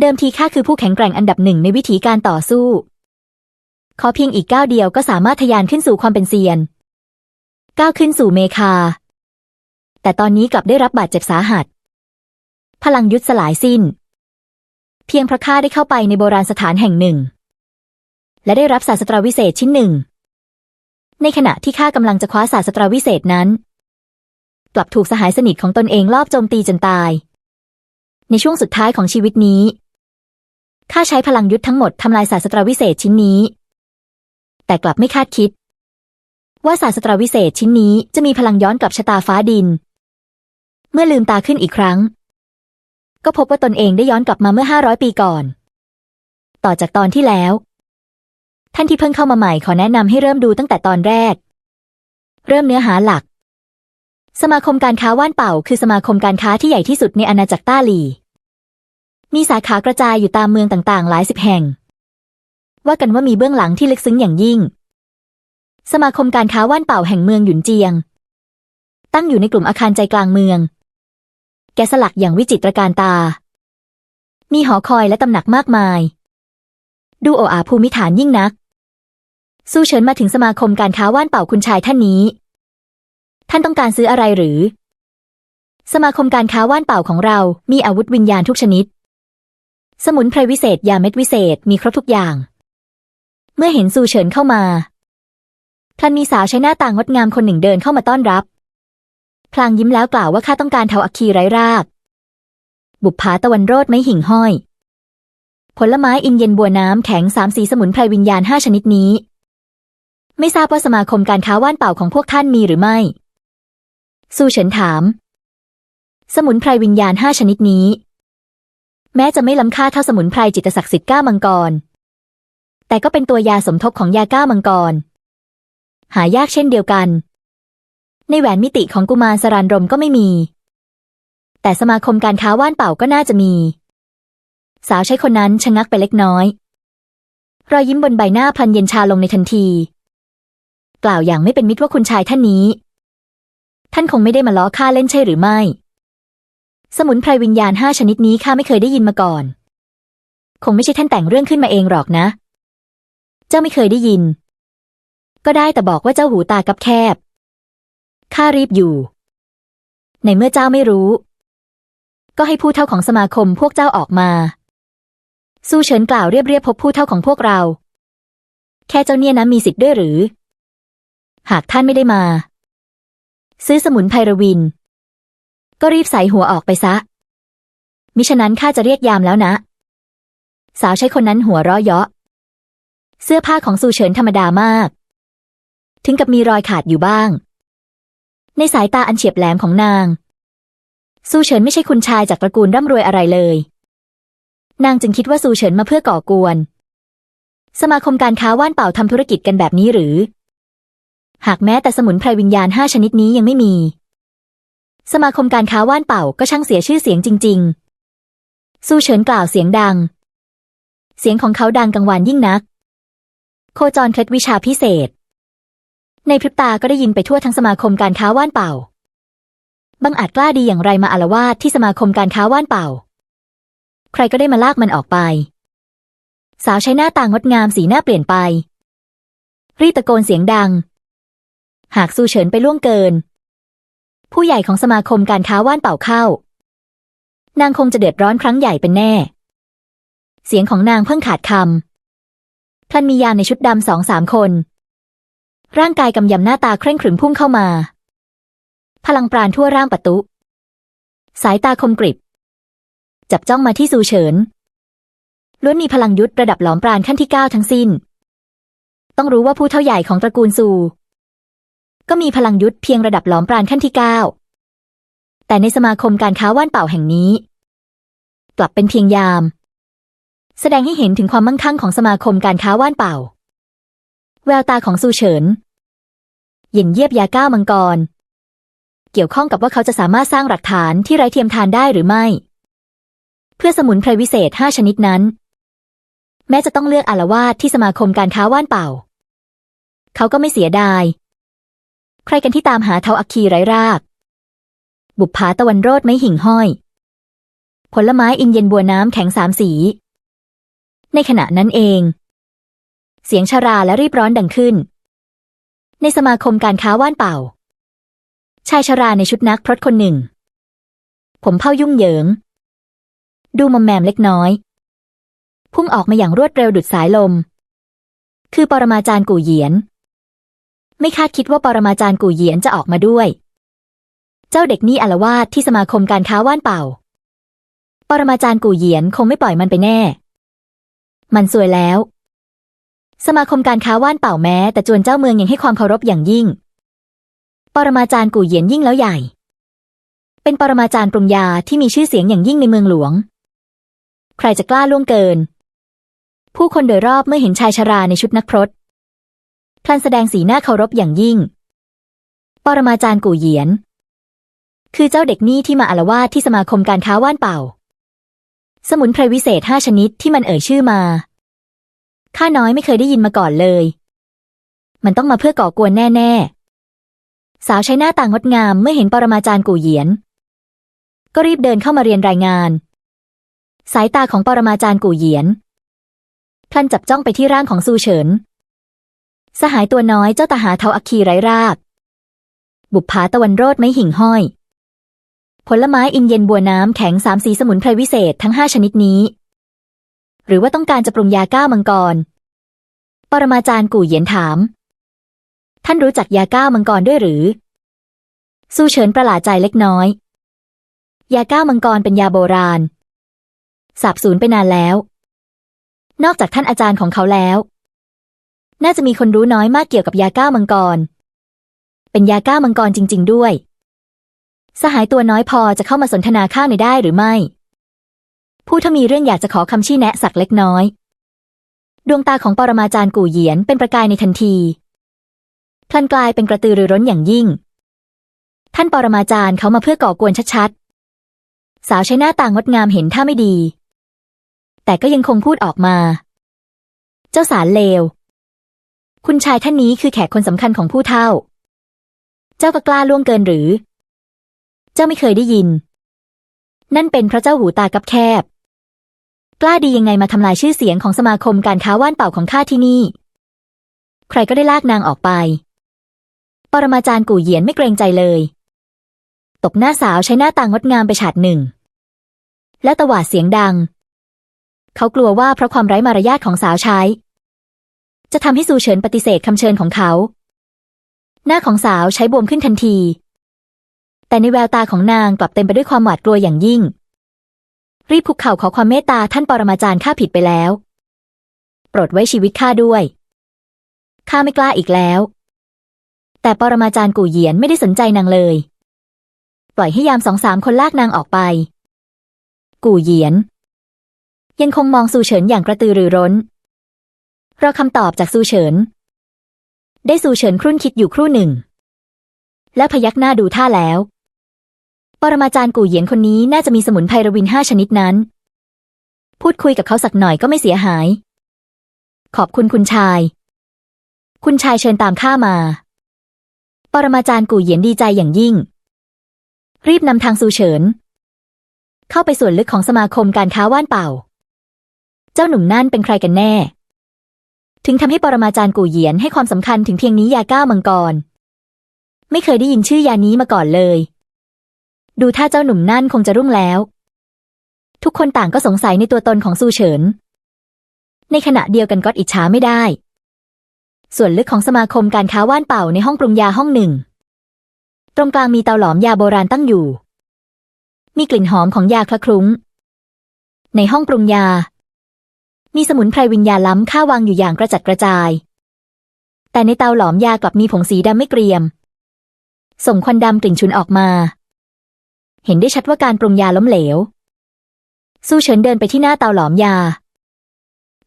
เดิมทีข้าคือผู้แข็งแกร่งอันดับหนึ่งในวิถีการต่อสู้ ขอเพียงอีกก้าวเดียวก็สามารถทะยานขึ้นสู่ความเป็นเซียน ก้าวขึ้นสู่เมคา แต่ตอนนี้กลับได้รับบาดเจ็บสาหัส พลังยุทธสลายสิ้น เพียงพระข้าได้เข้าไปในโบราณสถานแห่งหนึ่ง และได้รับศาสตราวิเศษชิ้นหนึ่ง ในขณะที่ข้ากำลังจะคว้าศาสตราวิเศษนั้น กลับถูกสหายสนิทของตนเองลอบโจมตีจนตายในช่วงสุดท้ายของชีวิตนี้ ข้าใช้พลังยุทธทั้งหมดทำลายศาสตราวิเศษชิ้นนี้ แต่กลับไม่คาดคิด ว่าศาสตราวิเศษชิ้นนี้จะมีพลังย้อนกลับชะตาฟ้าดิน เมื่อลืมตาขึ้นอีกครั้ง ก็พบว่าตนเองได้ย้อนกลับมาเมื่อห้าร้อยปีก่อน ต่อจากตอนที่แล้ว ท่านที่เพิ่งเข้ามาใหม่ขอแนะนำให้เริ่มดูตั้งแต่ตอนแรก เริ่มเนื้อหาหลัก สมาคมการค้าว่านเป่า คือสมาคมการค้าที่ใหญ่ที่สุดในอาณาจักรต้าหลี มีสาขากระจายอยู่ตามเมืองต่างๆ หลายสิบแห่ง ว่ากันว่ามีเบื้องหลังที่ลึกซึ้งอย่างยิ่ง สมาคมการค้าว่านเป่าแห่งเมืองหยุนเจียง ตั้งอยู่ในกลุ่มอาคารใจกลางเมือง แกสลักอย่างวิจิตรการตา มีหอคอยและตำหนักมากมาย ดูโออาภูมิฐานยิ่งนัก สู้เฉินมาถึงสมาคมการค้าว่านเป่าคุณชายท่านนี้ ท่านต้องการซื้ออะไรหรือ สมาคมการค้าว่านเป่าของเรา มีอาวุธวิญญาณทุกชนิด สมุนไพรวิเศษยาเม็ดวิเศษมีครบทุกอย่าง เมื่อเห็นซูเฉินเข้ามาพลันมีสาวใช้หน้าต่างงดงามคนหนึ่งเดินเข้ามาต้อนรับ พลางยิ้มแล้วกล่าวว่าข้าต้องการเทาอัคคีไร้ราก บุปผาตะวันโรดไม้หิ่งห้อย ผลไม้อินเย็นบัวน้ำแข็งสามสีสมุนไพรวิญญาณห้าชนิดนี้ ไม่ทราบว่าสมาคมการค้าว่านเป่าของพวกท่านมีหรือไม่ซูเฉินถาม สมุนไพรวิญญาณห้าชนิดนี้ แม้จะไม่ล้ำค่าเท่าสมุนไพรจิตศักดิ์สิทธิ์ก้ามังกร แต่ก็เป็นตัวยาสมทบของยาก้ามังกร หายากเช่นเดียวกัน ในแหวนมิติของกุมารสรานรมก็ไม่มี แต่สมาคมการค้าว่านเป่าก็น่าจะมี สาวใช้คนนั้นชะงักไปเล็กน้อย รอยยิ้มบนใบหน้าพลันเย็นชาลงในทันที กล่าวอย่างไม่เป็นมิตรว่าคุณชายท่านนี้ ท่านคงไม่ได้มาล้อข้าเล่นใช่หรือไม่ สมุนไพรวิญญาณห้าชนิดนี้ข้าไม่เคยได้ยินมาก่อน คงไม่ใช่ท่านแต่งเรื่องขึ้นมาเองหรอกนะ เจ้าไม่เคยได้ยิน ก็ได้แต่บอกว่าเจ้าหูตากับแคบ ข้ารีบอยู่ ในเมื่อเจ้าไม่รู้ ก็ให้ผู้เท่าของสมาคมพวกเจ้าออกมา สู้เฉินกล่าวเรียบเรียบพบผู้เท่าของพวกเรา แค่เจ้าเนี่ยนะมีสิทธิ์ด้วยหรือ หากท่านไม่ได้มา ซื้อสมุนไพรวิน ก็รีบใส่หัวออกไปซะ มิฉะนั้นข้าจะเรียกยามแล้วนะ สาวใช้คนนั้นหัวเราะเยาะ เสื้อผ้าของซูเฉินธรรมดามาก ถึงกับมีรอยขาดอยู่บ้าง ในสายตาอันเฉียบแหลมของนาง ซูเฉินไม่ใช่คุณชายจากตระกูลร่ำรวยอะไรเลย นางจึงคิดว่าซูเฉินมาเพื่อก่อกวน สมาคมการค้าว่านเป่าทำธุรกิจกันแบบนี้หรือ หากแม้แต่สมุนไพรวิญญาณห้าชนิดนี้ยังไม่มี สมาคมการค้าว่านเป่าก็ช่างเสียชื่อเสียงจริงๆซูเฉินกล่าวเสียงดัง เสียงของเขาดังกังวานยิ่งนัก โคจรเคล็ดวิชาพิเศษ ในพริบตาก็ได้ยินไปทั่วทั้งสมาคมการค้าว่านเป่า บังอาจกล้าดีอย่างไรมาอารวาสที่สมาคมการค้าว่านเป่า ใครก็ได้มาลากมันออกไป สาวใช้หน้าต่างดงามสีหน้าเปลี่ยนไป รีตะโกนเสียงดัง หากซูเฉินไปล่วงเกิน ผู้ใหญ่ของสมาคมการค้าว่านเป่าเข้า นางคงจะเดือดร้อนครั้งใหญ่เป็นแน่ เสียงของนางเพิ่งขาดคำพลันมียามในชุดดำสองสามคน ร่างกายกำยำหน้าตาเคร่งขรึมพุ่งเข้ามา พลังปราณทั่วร่างประตุ สายตาคมกริบ จับจ้องมาที่ซูเฉินล้วนมีพลังยุทธระดับหลอมปราณขั้นที่เก้าทั้งสิ้น ต้องรู้ว่าผู้เท่าใหญ่ของตระกูลซู ก็มีพลังยุทธเพียงระดับหลอมปราณขั้นที่เก้าแต่ในสมาคมการค้าว่านเป่าแห่งนี้ กลับเป็นเพียงยาม แสดงให้เห็นถึงความมั่งคั่งของสมาคมการค้าว่านเป่า แววตาของซูเฉินเย็นเยียบยาก้ามังกร เกี่ยวข้องกับว่าเขาจะสามารถสร้างหลักฐานที่ไร้เทียมทานได้หรือไม่ เพื่อสมุนไพรวิเศษห้าชนิดนั้น แม้จะต้องเลือกอารวาสที่สมาคมการค้าว่านเป่า เขาก็ไม่เสียดาย ใครกันที่ตามหาเทาอัคคีไร้ราก บุปผาตะวันโรดไม่หิ่งห้อย ผลไม้อินเย็นบัวน้ำแข็งสามสี ในขณะนั้นเอง เสียงชาราและรีบร้อนดังขึ้น ในสมาคมการค้าว่านเป่า ชายชาราในชุดนักพรตคนหนึ่ง ผมเผ้ายุ่งเหยิง ดูมอมแมมเล็กน้อย พุ่งออกมาอย่างรวดเร็วดุดสายลม คือปรมาจารย์กู่เหยียน ไม่คาดคิดว่าปรมาจารย์กู่เหยียนจะออกมาด้วย เจ้าเด็กนี่อาลวาดที่สมาคมการค้าว่านเป่า ปรมาจารย์กู่เหยียนคงไม่ปล่อยมันไปแน่ มันสวยแล้ว สมาคมการค้าว่านเป่าแม้ แต่จวนเจ้าเมืองยังให้ความเคารพอย่างยิ่ง ปรมาจารย์กู่เหยียนยิ่งแล้วใหญ่ เป็นปรมาจารย์ปรุงยาที่มีชื่อเสียงอย่างยิ่งในเมืองหลวง ใครจะกล้าล่วงเกิน ผู้คนโดยรอบเมื่อเห็นชายชราในชุดนักพรต พลันแสดงสีหน้าเคารพอย่างยิ่ง ปรมาจารย์กู่เหยียน คือเจ้าเด็กนี่ที่มาอาละวาดที่สมาคมการค้าว่านเป่า สมุนไพรวิเศษห้าชนิดที่มันเอ่ยชื่อมา ข้าน้อยไม่เคยได้ยินมาก่อนเลย มันต้องมาเพื่อก่อกวนแน่ ๆ สาวใช้หน้าต่างงดงามเมื่อเห็นปรมาจารย์กู่เหยียน ก็รีบเดินเข้ามาเรียนรายงาน สายตาของปรมาจารย์กู่เหยียนพลันจับจ้องไปที่ร่างของซูเฉิน สหายตัวน้อยเจ้าตาหาเทาอัคคีไร้ราก บุปผาตะวันโรดไม้หิ่งห้อย ผลไม้อินเย็นบัวน้ำแข็งสามสีสมุนไพรวิเศษทั้งห้าชนิดนี้ หรือว่าต้องการจะปรุงยาก้ามังกร ปรมาจารย์กู่เหยียนถาม ท่านรู้จักยาก้ามังกรด้วยหรือ สู้เฉินประหลาดใจเล็กน้อย ยาก้ามังกรเป็นยาโบราณสาบสูญไปนานแล้ว นอกจากท่านอาจารย์ของเขาแล้ว น่าจะมีคนรู้น้อยมากเกี่ยวกับยาก้ามังกร เป็นยาก้ามังกรจริง ๆ ด้วย สหายตัวน้อยพอจะเข้ามาสนทนาข้างในได้หรือไม่ ผู้ถ้ามีเรื่องอยากจะขอคำชี้แนะสักเล็กน้อย ดวงตาของปรมาจารย์กู่เหยียนเป็นประกายในทันทีพลันกลายเป็นกระตือรือร้นอย่างยิ่ง ท่านปรมาจารย์เขามาเพื่อก่อกวนชัดๆ สาวใช้หน้าต่างดงามเห็นท่าไม่ดี แต่ก็ยังคงพูดออกมา เจ้าสารเลว คุณชายท่านนี้คือแขกคนสำคัญของผู้เฒ่า เจ้าก็กล้าล่วงเกินหรือ เจ้าไม่เคยได้ยิน นั่นเป็นเพราะเจ้าหูตากับแคบ กล้าดียังไงมาทำลายชื่อเสียงของสมาคมการค้าว่านเป่าของข้าที่นี่ ใครก็ได้ลากนางออกไป ปรมาจารย์กู่เหยียนไม่เกรงใจเลย ตบหน้าสาวใช้หน้าต่างงดงามไปฉาดหนึ่ง และตะหวาดเสียงดัง เขากลัวว่าเพราะความไร้มารยาทของสาวใช้ จะทำให้ซูเฉินปฏิเสธคำเชิญของเขา หน้าของสาวใช้บวมขึ้นทันที แต่ในแววตาของนางกลับเต็มไปด้วยความหวาดกลัวอย่างยิ่ง รีบคุกเข่าขอความเมตตาท่านปรมาจารย์ข้าผิดไปแล้ว โปรดไว้ชีวิตข้าด้วยข้าไม่กล้าอีกแล้ว แต่ปรมาจารย์กู่เหยียนไม่ได้สนใจนางเลย ปล่อยให้ยามสองสามคนลากนางออกไป กู่เหยียน ยังคงมองซูเฉินอย่างกระตือรือร้น รอคำตอบจากซูเฉิน ได้ซูเฉินครุ่นคิดอยู่ครู่หนึ่ง และพยักหน้าดูท่าแล้ว ปรมาจารย์กู่เหยียนคนนี้น่าจะมีสมุนไพรวินห้าชนิดนั้น พูดคุยกับเขาสักหน่อยก็ไม่เสียหาย ขอบคุณคุณชาย คุณชายเชิญตามข้ามา ปรมาจารย์กู่เหยียนดีใจอย่างยิ่ง รีบนำทางซูเฉิน เข้าไปส่วนลึกของสมาคมการค้าว่านเป่า เจ้าหนุ่มนั่นเป็นใครกันแน่ ถึงทำให้ปรมาจารย์กู่เหยียนให้ความสำคัญถึงเพียงนี้ยาก้ามังกร ไม่เคยได้ยินชื่อยานี้มาก่อนเลย ดูถ้าเจ้าหนุ่มนั่นคงจะรุ่งแล้ว ทุกคนต่างก็สงสัยในตัวตนของซูเฉิน ในขณะเดียวกันก็อิจฉาไม่ได้ ส่วนลึกของสมาคมการค้าว่านเป่าในห้องปรุงยาห้องหนึ่ง ตรงกลางมีเตาหลอมยาโบราณตั้งอยู่ มีกลิ่นหอมของยาคละคลุ้งในห้องปรุงยา มีสมุนไพรวิญญาล้ำค่าวางอยู่อย่างกระจัดกระจาย แต่ในเตาหลอมยากลับมีผงสีดำไม่เกรียม ส่งควันดำกลิ่นฉุนออกมา เห็นได้ชัดว่าการปรุงยาล้มเหลว สู้เฉินเดินไปที่หน้าเตาหลอมยา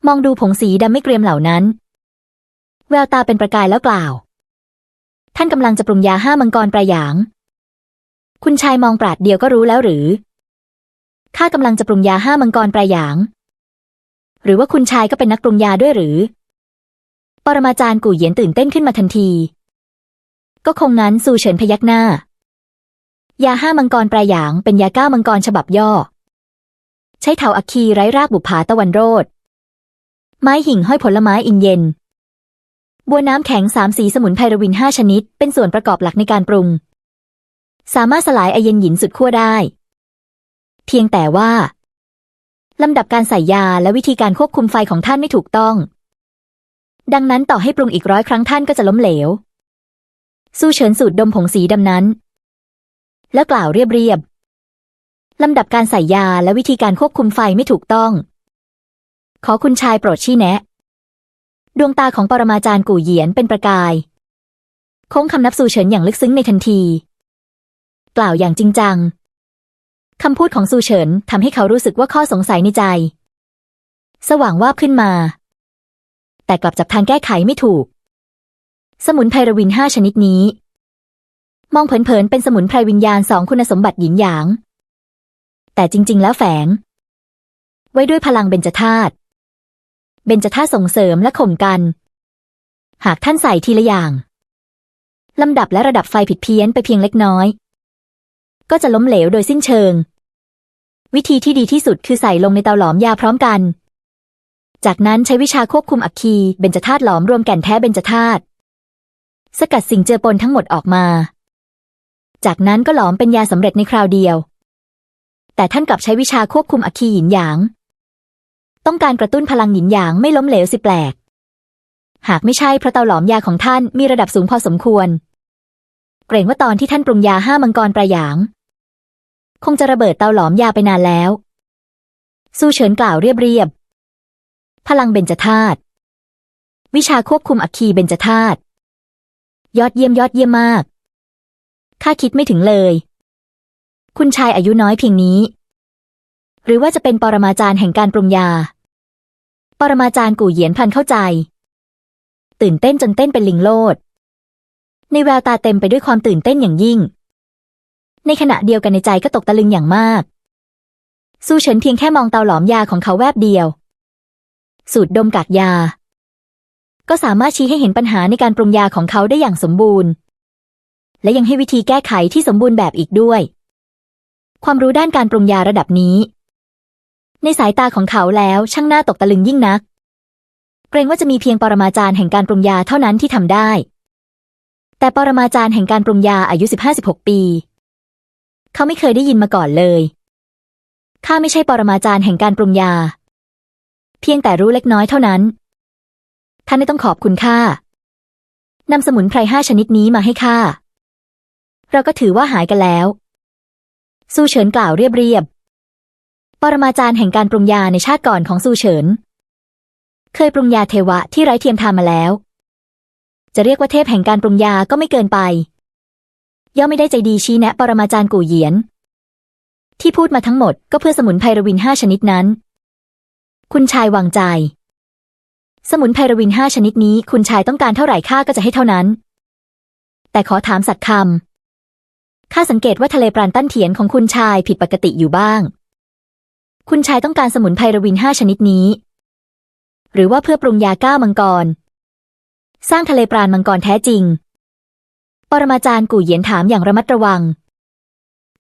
มองดูผงสีดำไม่เกรียมเหล่านั้น แววตาเป็นประกายแล้วกล่าว ท่านกำลังจะปรุงยาห้ามังกรประหยาง คุณชายมองปราดเดียวก็รู้แล้วหรือข้ากำลังจะปรุงยาห้ามังกรประหยาง หรือว่าคุณชายก็เป็นนักปรุงยาด้วยหรือ ปรมาจารย์กู่เหยียนตื่นเต้นขึ้นมาทันที ก็คงงั้นซูเฉินพยักหน้า ยาห้ามังกรปลายหยางเป็นยาก้ามังกรฉบับย่อ ใช้เถาอัคคีไร้รากบุปผาตะวันโรดไม้หิ่งห้อยผลไม้อินเย็น บัวน้ำแข็งสามสีสมุนไพรวินห้าชนิด เป็นส่วนประกอบหลักในการปรุง สามารถสลายไอเย็นหยินสุดขั้วได้ เพียงแต่ว่า ลำดับการใส่ยาและวิธีการควบคุมไฟของท่านไม่ถูกต้อง ดังนั้นต่อให้ปรุงอีกร้อยครั้งท่านก็จะล้มเหลว สู้เฉินสูดดมผงสีดำนั้น แล้วกล่าวเรียบๆลำดับการใส่ยาและวิธีการควบคุมไฟไม่ถูกต้อง ขอคุณชายโปรดชี้แนะ ดวงตาของปรมาจารย์กู่เหยียนเป็นประกายโค้งคำนับสู่เฉินอย่างลึกซึ้งในทันที กล่าวอย่างจริงจัง คำพูดของซูเฉินทำให้เขารู้สึกว่าข้อสงสัยในใจ สว่างวาบขึ้นมา แต่กลับจับทางแก้ไขไม่ถูก สมุนไพรวินห้าชนิดนี้ มองเผินๆเป็นสมุนไพรวิญญาณสองคุณสมบัติหยินหยาง แต่จริง ๆ แล้วแฝง ไว้ด้วยพลังเบญจธาตุเบญจธาตุส่งเสริมและข่มกัน หากท่านใส่ทีละอย่างลำดับและระดับไฟผิดเพี้ยนไปเพียงเล็กน้อย ก็จะล้มเหลวโดยสิ้นเชิง วิธีที่ดีที่สุดคือใส่ลงในเตาหลอมยาพร้อมกัน จากนั้นใช้วิชาควบคุมอัคคีเบญจธาตุหลอมรวมแก่นแท้เบญจธาตุสกัดสิ่งเจือปนทั้งหมดออกมา จากนั้นก็หลอมเป็นยาสำเร็จในคราวเดียว แต่ท่านกลับใช้วิชาควบคุมอัคคีหยินหยาง ต้องการกระตุ้นพลังหยินหยางไม่ล้มเหลวสิแปลก หากไม่ใช่เพราะเตาหลอมยาของท่านมีระดับสูงพอสมควร เกรงว่าตอนที่ท่านปรุงยาห้ามังกรประหยาง คงจะระเบิดเตาหลอมยาไปนานแล้ว สู้เฉินกล่าวเรียบๆพลังเบญจธาตุวิชาควบคุมอัคคีเบญจธาตุยอดเยี่ยมยอดเยี่ยมมาก ข้าคิดไม่ถึงเลย คุณชายอายุน้อยเพียงนี้ หรือว่าจะเป็นปรมาจารย์แห่งการปรุงยา ปรมาจารย์กู่เหยียนพันเข้าใจ ตื่นเต้นจนเต้นเป็นลิงโลด ในแววตาเต็มไปด้วยความตื่นเต้นอย่างยิ่ง ในขณะเดียวกันในใจก็ตกตะลึงอย่างมากสู้เฉินเพียงแค่มองเตาหลอมยาของเขาแวบเดียว สูดดมกากยา ก็สามารถชี้ให้เห็นปัญหาในการปรุงยาของเขาได้อย่างสมบูรณ์ และยังให้วิธีแก้ไขที่สมบูรณ์แบบอีกด้วย ความรู้ด้านการปรุงยาระดับนี้ ในสายตาของเขาแล้วช่างน่าตกตะลึงยิ่งนัก เกรงว่าจะมีเพียงปรมาจารย์แห่งการปรุงยาเท่านั้นที่ทำได้ แต่ปรมาจารย์แห่งการปรุงยาอายุ 15-16 ปี เขาไม่เคยได้ยินมาก่อนเลย ข้าไม่ใช่ปรมาจารย์แห่งการปรุงยา เพียงแต่รู้เล็กน้อยเท่านั้น ท่านไม่ต้องขอบคุณข้านำสมุนไพรห้าชนิดนี้มาให้ข้า เราก็ถือว่าหายกันแล้วซูเฉินกล่าวเรียบๆปรมาจารย์แห่งการปรุงยาในชาติก่อนของซูเฉิน เคยปรุงยาเทวะที่ไร้เทียมทานมาแล้ว จะเรียกว่าเทพแห่งการปรุงยาก็ไม่เกินไป ย่อมไม่ได้ใจดีชี้แนะปรมาจารย์กู่เหยียน ที่พูดมาทั้งหมดก็เพื่อสมุนไพรวินห้าชนิดนั้น คุณชายวางใจ สมุนไพรวินห้าชนิดนี้คุณชายต้องการเท่าไหร่ข้าก็จะให้เท่านั้น แต่ขอถามสักคำข้าสังเกตว่าทะเลปราณตั้นเถียนของคุณชายผิดปกติอยู่บ้าง คุณชายต้องการสมุนไพรวินห้าชนิดนี้ หรือว่าเพื่อปรุงยาก้ามังกร สร้างทะเลปราณมังกรแท้จริง ปรมาจารย์กู่เหยียนถามอย่างระมัดระวัง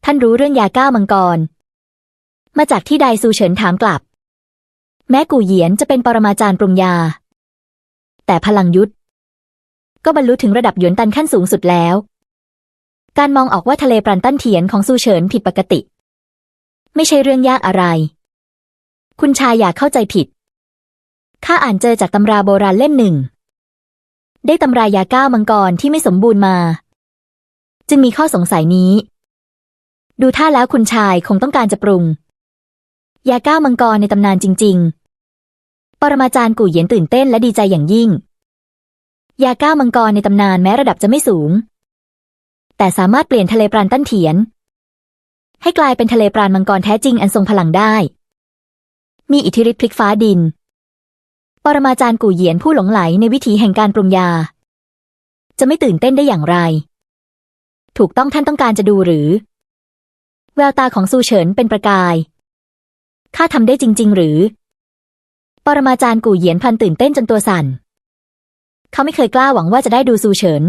ท่านรู้เรื่องยาก้ามังกร มาจากที่ใดซูเฉินถามกลับ แม้กู่เหยียนจะเป็นปรมาจารย์ปรุงยา แต่พลังยุทธก็บรรลุถึงระดับหยวนตันขั้นสูงสุดแล้ว การมองออกว่าทะเลปรันตันเถียนของซูเฉินผิดปกติ ไม่ใช่เรื่องยากอะไร คุณชายอย่าเข้าใจผิดข้าอ่านเจอจากตำราโบราณเล่มหนึ่ง ได้ตำรายาก้ามังกรที่ไม่สมบูรณ์มา จึงมีข้อสงสัยนี้ ดูท่าแล้วคุณชายคงต้องการจะปรุง ยาก้ามังกรในตำนานจริง ๆ ปรมาจารย์กู่เหยียนตื่นเต้นและดีใจอย่างยิ่ง ยาก้ามังกรในตำนานแม้ระดับจะไม่สูง แต่สามารถเปลี่ยนทะเลปราณตั้นเถียน ให้กลายเป็นทะเลปราณมังกรแท้จริงอันทรงพลังได้ มีอิทธิฤทธิพลิกฟ้าดิน ปรมาจารย์กู่เหยียนผู้หลงไหลในวิถีแห่งการปรุงยา จะไม่ตื่นเต้นได้อย่างไร ถูกต้องท่านต้องการจะดูหรือ แววตาของซูเฉินเป็นประกาย ข้าทำได้จริง ๆ หรือ ปรมาจารย์กู่เหยียนพันตื่นเต้นจนตัวสั่น เขาไม่เคยกล้าหวังว่าจะได้ดูซูเฉิน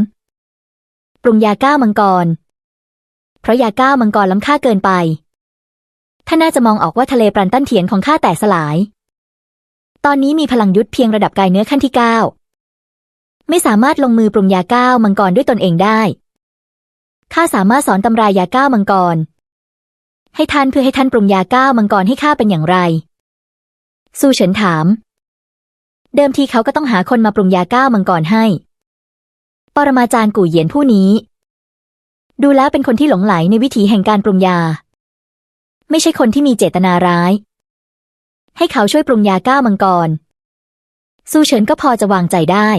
ปรุงยาก้ามังกร เพราะยาก้ามังกรล้ำค่าเกินไปท่านน่าจะมองออกว่าทะเลปรันตันเถียนของข้าแตกสลาย ตอนนี้มีพลังยุทธเพียงระดับกายเนื้อขั้นที่เก้าไม่สามารถลงมือปรุงยาก้าวมังกรด้วยตนเองได้ข้าสามารถสอนตำรายาก้าวมังกร ให้ท่านเพื่อให้ท่านปรุงยาก้าวมังกรให้ข้าเป็นอย่างไรสู้เฉินถาม เดิมทีเขาก็ต้องหาคนมาปรุงยาก้าวมังกรให้ ปรมาจารย์กู่เหยียนผู้นี้ ดูแล้วเป็นคนที่หลงไหลในวิถีแห่งการปรุงยา ไม่ใช่คนที่มีเจตนาร้าย ให้เขาช่วยปรุงยาก้ามังกรสู้เฉินก็พอจะวางใจได้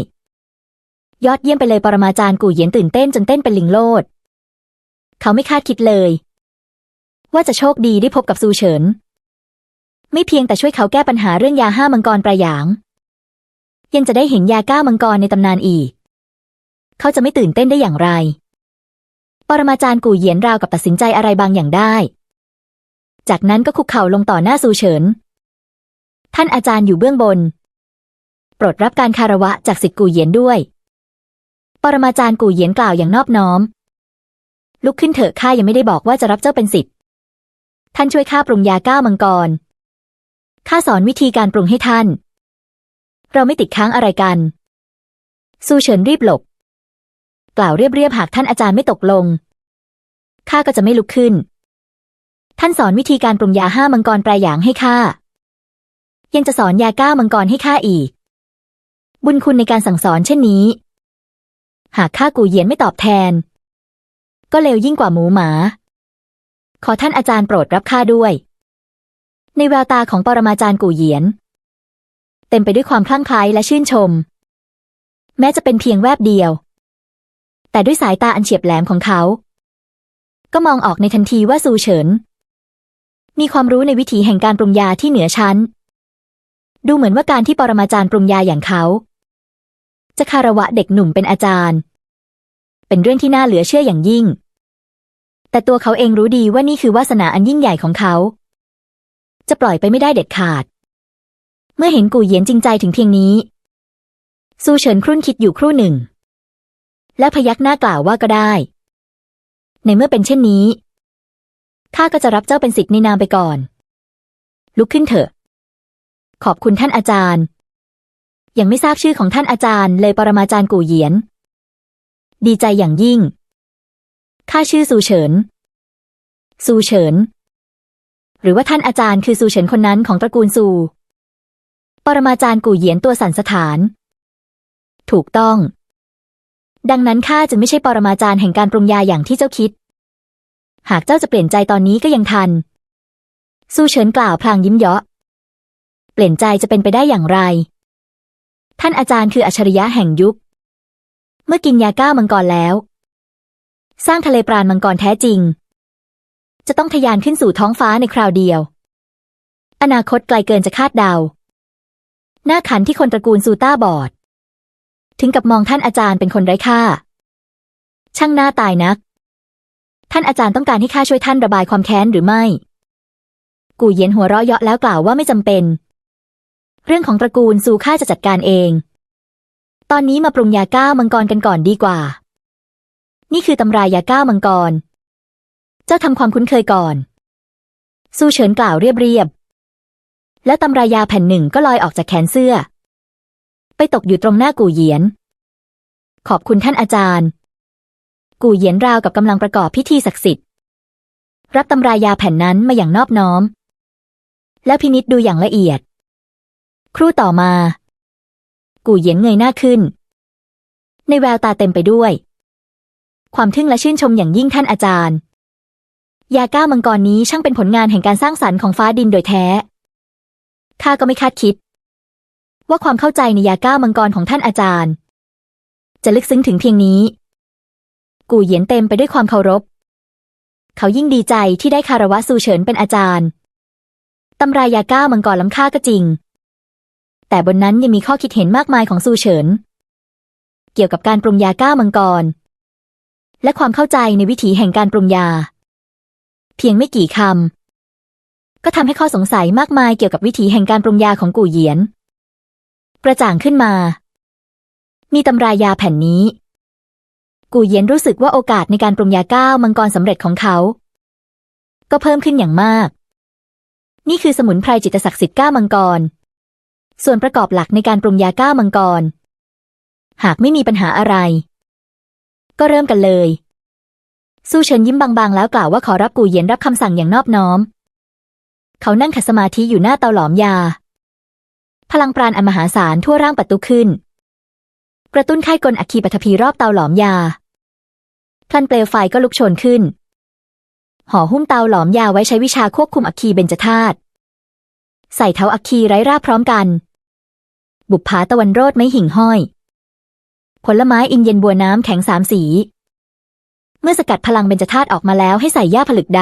ยอดเยี่ยมไปเลยปรมาจารย์กู่เหยียนตื่นเต้นจนเต้นเป็นลิงโลด เขาไม่คาดคิดเลย ว่าจะโชคดีได้พบกับซูเฉิน ไม่เพียงแต่ช่วยเขาแก้ปัญหาเรื่องยาห้ามังกรประหยาง ยังจะได้เห็นยาก้ามังกรในตำนานอีก เขาจะไม่ตื่นเต้นได้อย่างไร ปรมาจารย์กู่เหยียนราวกับตัดสินใจอะไรบางอย่างได้ จากนั้นก็คุกเข่าลงต่อหน้าซูเฉิน ท่านอาจารย์อยู่เบื้องบน โปรดรับการคารวะจากสิทธิ์กูเหยียนด้วย ปรมาจารย์กูเหยียนกล่าวอย่างนอบน้อม ลุกขึ้นเถอะข้ายังไม่ได้บอกว่าจะรับเจ้าเป็นสิทธิ์ท่านช่วยข้าปรุงยาก้ามังกรข้าสอนวิธีการปรุงให้ท่าน เราไม่ติดค้างอะไรกันซูเฉินรีบหลบ กล่าวเรียบๆหากท่านอาจารย์ไม่ตกลงข้าก็จะไม่ลุกขึ้น ท่านสอนวิธีการปรุงยาห้ามังกรแปรหยางให้ข้า ยังจะสอนยาก้ามังกรให้ข้าอีก บุญคุณในการสั่งสอนเช่นนี้ หากข้ากูเหยียนไม่ตอบแทน ก็เลวยิ่งกว่าหมูหมา ขอท่านอาจารย์โปรดรับข้าด้วย ในแววตาของปรมาจารย์กูเหยียน เต็มไปด้วยความคลั่งไคล้และชื่นชม แม้จะเป็นเพียงแวบเดียว แต่ด้วยสายตาอันเฉียบแหลมของเขา ก็มองออกในทันทีว่าซูเฉินมีความรู้ในวิถีแห่งการปรุงยาที่เหนือชั้น ดูเหมือนว่าการที่ปรมาจารย์ปรุงยาอย่างเขา จะคารวะเด็กหนุ่มเป็นอาจารย์ เป็นเรื่องที่น่าเหลือเชื่ออย่างยิ่ง แต่ตัวเขาเองรู้ดีว่านี่คือวาสนาอันยิ่งใหญ่ของเขา จะปล่อยไปไม่ได้เด็ดขาด เมื่อเห็นกูเยียนจริงใจถึงเพียงนี้ซูเฉินครุ่นคิดอยู่ครู่หนึ่ง และพยักหน้ากล่าวว่าก็ได้ ในเมื่อเป็นเช่นนี้ข้าก็จะรับเจ้าเป็นศิษย์ในนามไปก่อน ลุกขึ้นเถอะ ขอบคุณท่านอาจารย์ ยังไม่ทราบชื่อของท่านอาจารย์ เลยปรมาจารย์กู่เหยียน ดีใจอย่างยิ่ง ข้าชื่อซูเฉิน ซูเฉิน หรือว่าท่านอาจารย์คือซูเฉินคนนั้นของตระกูลซู ปรมาจารย์กู่เหยียนตัวสันสถาน ถูกต้อง ดังนั้นข้าจึงไม่ใช่ปรมาจารย์แห่งการปรุงยาอย่างที่เจ้าคิด หากเจ้าจะเปลี่ยนใจตอนนี้ก็ยังทัน ซูเฉินกล่าวพลางยิ้มเยาะ ปลี่ยนใจจะเป็นไปได้อย่างไร ท่านอาจารย์คืออัจฉริยะแห่งยุค เมื่อกินยาก้ามังกรแล้ว สร้างทะเลปราณมังกรแท้จริง จะต้องทะยานขึ้นสู่ท้องฟ้าในคราวเดียว อนาคตไกลเกินจะคาดเดา หน้าขันที่คนตระกูลซูต้าบอด ถึงกับมองท่านอาจารย์เป็นคนไร้ค่า ช่างหน้าตายนัก ท่านอาจารย์ต้องการให้ข้าช่วยท่านระบายความแค้นหรือไม่ กูเยียนหัวเราะเยาะแล้วกล่าวว่าไม่จำเป็น เรื่องของตระกูลซูข้าจะจัดการเอง ตอนนี้มาปรุงยาก้ามังกรกันก่อนดีกว่า นี่คือตำรายาก้ามังกร เจ้าทำความคุ้นเคยก่อน ซูเฉินกล่าวเรียบๆแล้วตำรายาแผ่นหนึ่งก็ลอยออกจากแขนเสื้อ ไปตกอยู่ตรงหน้ากูเหยียน ขอบคุณท่านอาจารย์ กูเหยียนราวกับกำลังประกอบพิธีศักดิ์สิทธิ์ รับตำรายาแผ่นนั้นมาอย่างนอบน้อม แล้วพินิษดูอย่างละเอียด ครู่ต่อมา กูเหยียนเงยหน้าขึ้น ในแววตาเต็มไปด้วย ความทึ่งและชื่นชมอย่างยิ่งท่านอาจารย์ ยาก้ามังกรนี้ช่างเป็นผลงานแห่งการสร้างสรรค์ของฟ้าดินโดยแท้ ข้าก็ไม่คาดคิด ว่าความเข้าใจในยาก้ามังกรของท่านอาจารย์ จะลึกซึ้งถึงเพียงนี้ กูเหยียนเต็มไปด้วยความเคารพ เขายิ่งดีใจที่ได้คารวะซูเฉินเป็นอาจารย์ตำรายาก้ามังกรล้ำค่าก็จริง แต่บนนั้นยังมีข้อคิดเห็นมากมายของซูเฉิน เกี่ยวกับการปรุงยาก้ามังกร และความเข้าใจในวิถีแห่งการปรุงยา เพียงไม่กี่คำก็ทำให้ข้อสงสัยมากมายเกี่ยวกับวิถีแห่งการปรุงยาของกู่เหยียน กระจ่างขึ้นมา มีตำรายาแผ่นนี้ กู่เหยียนรู้สึกว่าโอกาสในการปรุงยาก้าวมังกรสำเร็จของเขา ก็เพิ่มขึ้นอย่างมาก นี่คือสมุนไพรจิตศักดิ์สิทธิ์ก้ามังกร ส่วนประกอบหลักในการปรุงยาก้ามังกร หากไม่มีปัญหาอะไร ก็เริ่มกันเลย สู้เฉินยิ้มบางๆ แล้วกล่าวว่าขอรับกูเยียนรับคำสั่งอย่างนอบน้อม เขานั่งขัดสมาธิอยู่หน้าเตาหลอมยา พลังปราณอันมหาศาลทั่วร่างปัตุขึ้น กระตุ้นไข้กลอัคคีปัทภีรอบเตาหลอมยาพลันเปลวไฟก็ลุกโชนขึ้น ห่อหุ้มเตาหลอมยาไว้ใช้วิชาควบคุมอัคคีเบญจธาตุใส่เท้าอัคคีไร้ราบพร้อมกัน บุปผาตะวันโรดไม้หิ่งห้อย ผลไม้อินเย็นบัวน้ำแข็งสามสี เมื่อสกัดพลังเบญจธาตุออกมาแล้วให้ใส่หญ้าผลึกด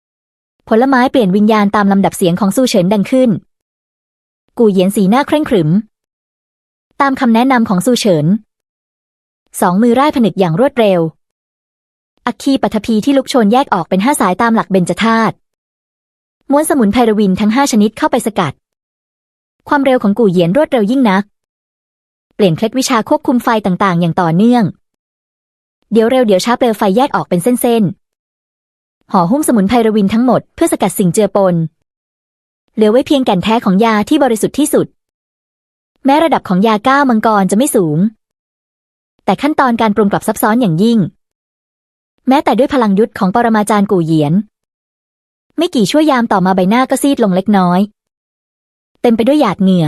ำ ผลไม้เปลี่ยนวิญญาณตามลำดับเสียงของสู้เฉินดังขึ้น กูเหยียนสีหน้าเคร่งขรึม ตามคำแนะนำของสู้เฉิน สองมือร่ายผนึกอย่างรวดเร็ว อัคคีปัทภีที่ลุกโชนแยกออกเป็นห้าสายตามหลักเบญจธาตุม้วนสมุนไพรวินทั้งห้าชนิดเข้าไปสกัด ความเร็วของกูเหยียนรวดเร็วยิ่งนัก เปลี่ยนเคล็ดวิชาควบคุมไฟต่างๆ อย่างต่อเนื่อง เดี๋ยวเร็วเดี๋ยวช้าเปลวไฟแยกออกเป็นเส้นๆห่อหุ้มสมุนไพรวินทั้งหมดเพื่อสกัดสิ่งเจือปน เหลือไว้เพียงแก่นแท้ของยาที่บริสุทธิ์ที่สุด แม้ระดับของยาก้ามังกรจะไม่สูง แต่ขั้นตอนการปรุงกลับซับซ้อนอย่างยิ่ง แม้แต่ด้วยพลังยุทธของปรมาจารย์กู่เหยียน ไม่กี่ชั่วยามต่อมาใบหน้าก็ซีดลงเล็กน้อย เต็มไปด้วยหยาดเหงื่อ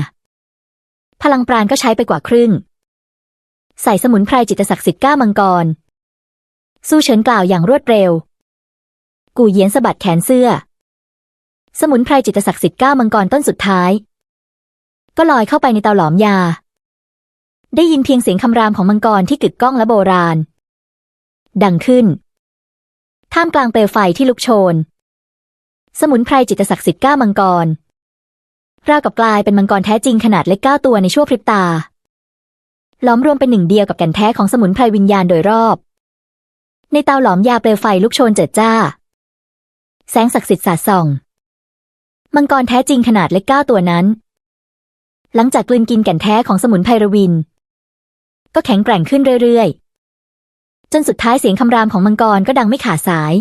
พลังปราณก็ใช้ไปกว่าครึ่ง ใส่สมุนไพรจิตศักดิ์สิทธิ์ก้ามังกร สู้เฉินกล่าวอย่างรวดเร็ว กูเยียนสะบัดแขนเสื้อ สมุนไพรจิตศักดิ์สิทธิ์ก้ามังกรต้นสุดท้าย ก็ลอยเข้าไปในเตาหลอมยา ได้ยินเพียงเสียงคำรามของมังกรที่กึกก้องและโบราณ ดังขึ้น ท่ามกลางเปลวไฟที่ลุกโชน สมุนไพรจิตศักดิ์สิทธิ์ก้ามังกร ราวกับกลายเป็นมังกรแท้จริงขนาดเล็กเก้าตัวในชั่วพริบตา ล้อมรวมเป็นหนึ่งเดียวกับแก่นแท้ของสมุนไพรวิญญาณโดยรอบ ในเตาหลอมยาเปลวไฟลุกโชนเจิดจ้า แสงศักดิ์สิทธิ์สาดส่อง มังกรแท้จริงขนาดเล็กเก้าตัวนั้น หลังจากกลืนกินแก่นแท้ของสมุนไพรวิน ก็แข็งแกร่งขึ้นเรื่อยๆ จนสุดท้ายเสียงคำรามของมังกรก็ดังไม่ขาดสาย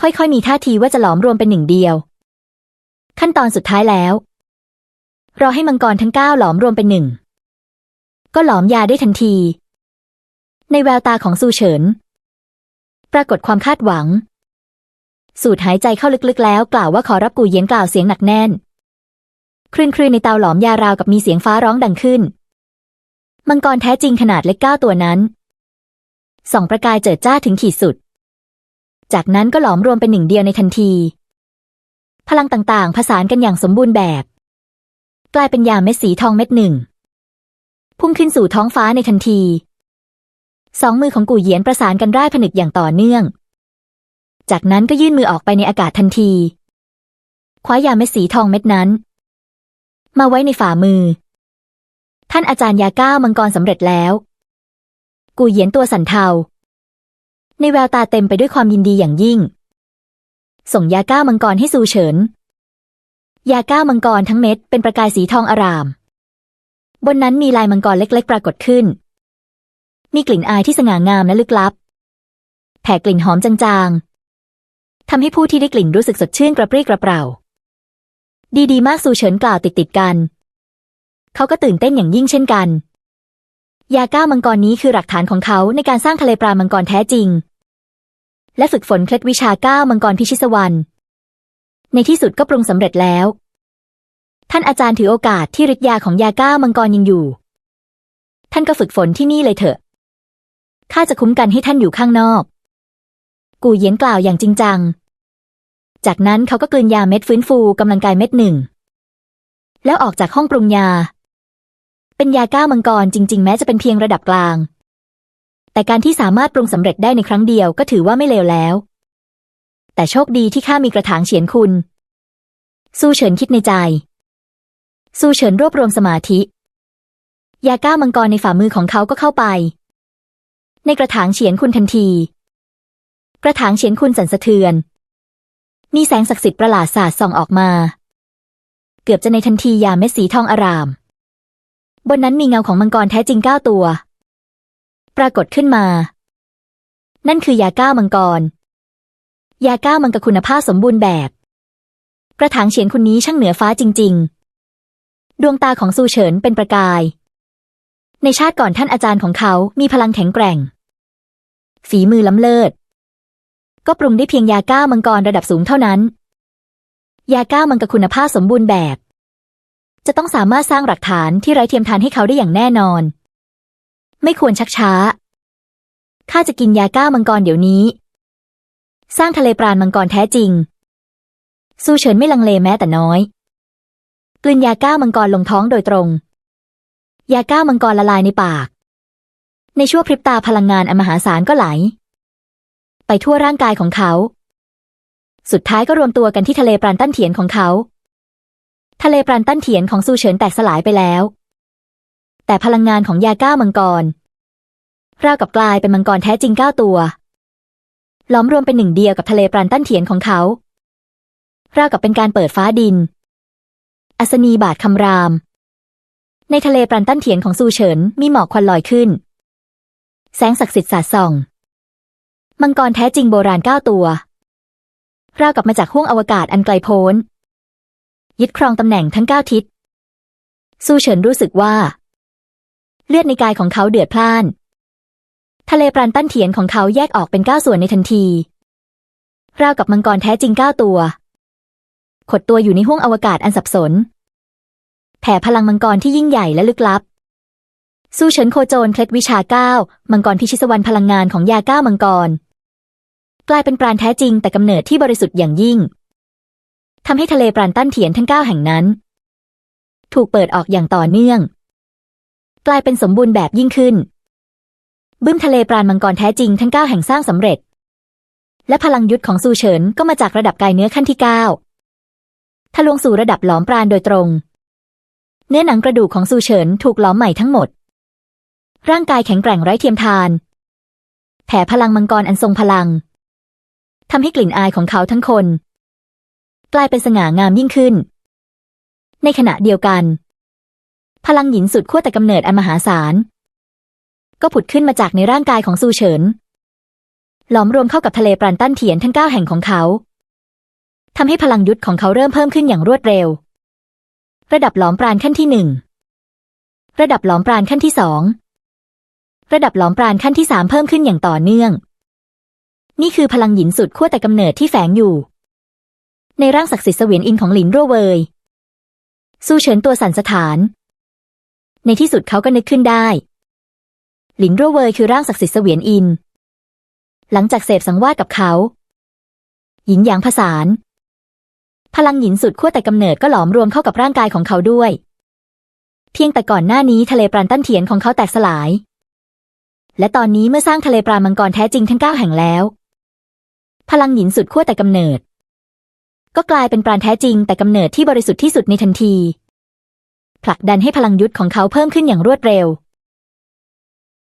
ค่อยๆมีท่าทีว่าจะหลอมรวมเป็นหนึ่งเดียว ขั้นตอนสุดท้ายแล้วรอให้มังกรทั้งเก้าหลอมรวมเป็นหนึ่ง ก็หลอมยาได้ทันที ในแววตาของซูเฉิน ปรากฏความคาดหวัง สูดหายใจเข้าลึกๆแล้ว กล่าวว่าขอรับกูเยียนกล่าวเสียงหนักแน่นคลื่นคลื่นในเตาหลอมยาราวกับมีเสียงฟ้าร้องดังขึ้น มังกรแท้จริงขนาดเล็กเก้าตัวนั้นส่องประกายเจิดจ้าถึงขีดสุด จากนั้นก็หลอมรวมเป็นหนึ่งเดียวในทันที พลังต่างๆ ผสานกันอย่างสมบูรณ์แบบ กลายเป็นยาเม็ดสีทองเม็ดหนึ่ง พุ่งขึ้นสู่ท้องฟ้าในทันที สองมือของกูเหยียนประสานกันร่ายผนึกอย่างต่อเนื่อง จากนั้นก็ยื่นมือออกไปในอากาศทันที คว้ายาเม็ดสีทองเม็ดนั้น มาไว้ในฝ่ามือ ท่านอาจารย์ยาก้าวมังกรสำเร็จแล้ว กูเหยียนตัวสั่นเทาในแววตาเต็มไปด้วยความยินดีอย่างยิ่ง ส่งยาก้ามังกรให้ซูเฉิน ยาก้ามังกรทั้งเม็ดเป็นประกายสีทองอาราม บนนั้นมีลายมังกรเล็ก ๆ ปรากฏขึ้น มีกลิ่นอายที่สง่างามและลึกลับ แผ่กลิ่นหอมจางๆทำให้ผู้ที่ได้กลิ่นรู้สึกสดชื่นกระปรี้กระเปร่า ดีๆ มากซูเฉินกล่าวติดๆกัน เขาก็ตื่นเต้นอย่างยิ่งเช่นกัน ยาก้ามังกรนี้คือหลักฐานของเขาในการสร้างทะเลปลามังกรแท้จริง และฝึกฝนเคล็ดวิชาก้ามังกรพิชิตวรรณในที่สุดก็ปรุงสำเร็จแล้ว ท่านอาจารย์ถือโอกาสที่ฤทธิ์ยาของยาก้ามังกรยังอยู่ ท่านก็ฝึกฝนที่นี่เลยเถอะข้าจะคุ้มกันให้ท่านอยู่ข้างนอก กูเหยียนกล่าวอย่างจริงจัง จากนั้นเขาก็กลืนยาเม็ดฟื้นฟูกำลังกายเม็ดหนึ่ง แล้วออกจากห้องปรุงยา เป็นยาก้ามังกรจริง ๆ แม้จะเป็นเพียงระดับกลาง แต่การที่สามารถปรุงสำเร็จได้ในครั้งเดียวก็ถือว่าไม่เลวแล้ว แต่โชคดีที่ข้ามีกระถางเฉียนคุณ สู้เฉินคิดในใจ สู้เฉินรวบรวมสมาธิ ยาก้ามังกรในฝ่ามือของเขาก็เข้าไป ในกระถางเฉียนคุณทันที กระถางเฉียนคุณสั่นสะเทือน มีแสงศักดิ์สิทธิ์ประหลาดสาดส่องออกมา เกือบจะในทันทียาเม็ดสีทองอาราม บนนั้นมีเงาของมังกรแท้จริงเก้าตัว ปรากฏขึ้นมา นั่นคือยาก้ามังกร ยาก้ามังกรคุณภาพสมบูรณ์แบบ กระถางเฉียนคุณนี้ช่างเหนือฟ้าจริง ๆ ดวงตาของซูเฉินเป็นประกาย ในชาติก่อนท่านอาจารย์ของเขามีพลังแข็งแกร่ง ฝีมือล้ำเลิศ ก็ปรุงได้เพียงยาก้ามังกรระดับสูงเท่านั้น ยาก้ามังกรคุณภาพสมบูรณ์แบบ จะต้องสามารถสร้างหลักฐานที่ไร้เทียมทานให้เขาได้อย่างแน่นอน ไม่ควรชักช้า ข้าจะกินยาก้ามังกรเดี๋ยวนี้ สร้างทะเลปราณมังกรแท้จริง สู้เฉินไม่ลังเลแม้แต่น้อย กลืนยาก้ามังกรลงท้องโดยตรง ยาก้ามังกรละลายในปาก ในชั่วพริบตาพลังงานอันมหาศาลก็ไหล ไปทั่วร่างกายของเขา สุดท้ายก็รวมตัวกันที่ทะเลปราณตั้นเถียนของเขา ทะเลปราณตั้นเถียนของซูเฉินแตกสลายไปแล้ว แต่พลังงานของยาก้ามังกรราวกับกลายเป็นมังกรแท้จริงเก้าตัว ล้อมรวมเป็นหนึ่งเดียวกับทะเลปราณตั้นเถียนของเขาราวกับเป็นการเปิดฟ้าดิน อัศนีบาทคำราม ในทะเลปราณตั้นเถียนของซูเฉินมีหมอกควันลอยขึ้น แสงศักดิ์สิทธิ์สาดส่อง มังกรแท้จริงโบราณเก้าตัวราวกับมาจากห้วงอวกาศอันไกลโพ้น ยึดครองตำแหน่งทั้งเก้าทิศ ซูเฉินรู้สึกว่า เลือดในกายของเขาเดือดพล่าน ทะเลปราณตั้นเถียนของเขาแยกออกเป็นเก้าส่วนในทันที ราวกับมังกรแท้จริงเก้าตัว ขดตัวอยู่ในห้วงอวกาศอันสับสน แผ่พลังมังกรที่ยิ่งใหญ่และลึกลับ สู้เฉินโคโจนเคล็ดวิชาเก้ามังกรพิชิตวรรณพลังงานของยาเก้ามังกร กลายเป็นปราณแท้จริงแต่กำเนิดที่บริสุทธิ์อย่างยิ่งทำให้ทะเลปราณตั้นเถียนทั้งเก้าแห่งนั้น ถูกเปิดออกอย่างต่อเนื่อง กลายเป็นสมบูรณ์แบบยิ่งขึ้น บึ้มทะเลปราณมังกรแท้จริงทั้งเก้าแห่งสร้างสำเร็จ และพลังยุทธของซูเฉินก็มาจากระดับกายเนื้อขั้นที่เก้าทะลวงสู่ระดับหลอมปราณโดยตรง เนื้อหนังกระดูกของซูเฉินถูกหลอมใหม่ทั้งหมด ร่างกายแข็งแกร่งไร้เทียมทาน แผ่พลังมังกรอันทรงพลังทำให้กลิ่นอายของเขาทั้งคน กลายเป็นสง่างามยิ่งขึ้น ในขณะเดียวกัน พลังหยินสุดขั้วแต่กำเนิดอันมหาศาล ก็ผุดขึ้นมาจากในร่างกายของซูเฉิน หลอมรวมเข้ากับทะเลปราณตั้นเถียนทั้งเก้าแห่งของเขาทำให้พลังยุทธของเขาเริ่มเพิ่มขึ้นอย่างรวดเร็ว ระดับหลอมปราณขั้นที่หนึ่งระดับหลอมปราณขั้นที่สองระดับหลอมปราณขั้นที่สามเพิ่มขึ้นอย่างต่อเนื่อง นี่คือพลังหยินสุดขั้วแต่กำเนิดที่แฝงอยู่ ในร่างศักดิ์สิทธิ์เสวียนอินของหลินรั่วเวย สู้เฉินตัวสั่นสะท้าน ในที่สุดเขาก็นึกขึ้นได้ หลินรั่วเวยคือร่างศักดิ์สิทธิ์เสวียนอิน หลังจากเสพสังวาสกับเขาหยินหยางผสาน พลังหยินสุดขั้วแต่กำเนิดก็หลอมรวมเข้ากับร่างกายของเขาด้วย เพียงแต่ก่อนหน้านี้ทะเลปราณตั้นเถียนของเขาแตกสลาย และตอนนี้เมื่อสร้างทะเลปราณมังกรแท้จริงทั้งเก้าแห่งแล้ว พลังหยินสุดขั้วแต่กำเนิด ก็กลายเป็นปราณแท้จริงแต่กำเนิดที่บริสุทธิ์ที่สุดในทันที ผลักดันให้พลังยุทธของเขาเพิ่มขึ้นอย่างรวดเร็ว